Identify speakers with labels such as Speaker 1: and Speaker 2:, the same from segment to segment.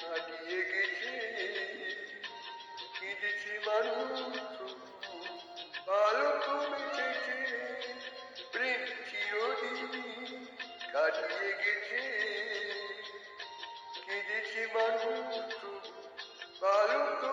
Speaker 1: কাটিয়ে গেছে। কেঁদেছে মানুষ তো বেঁচেছে প্রেম চিরদিন কাটিয়ে গেছে। কেঁদেছে মানুষ ভালো তো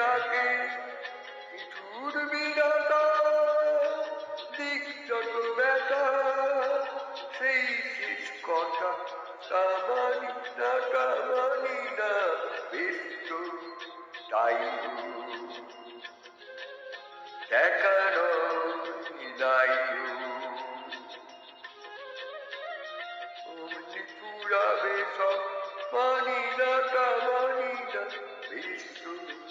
Speaker 1: তাকে কিছুর বিরাটা দিক যত ব্যথা, সেই শেষ কথা কামানি না কামানি না ব্যস্ত তাই দেখানো নাই। পুরাবে সব মানি না, কামানি না তাই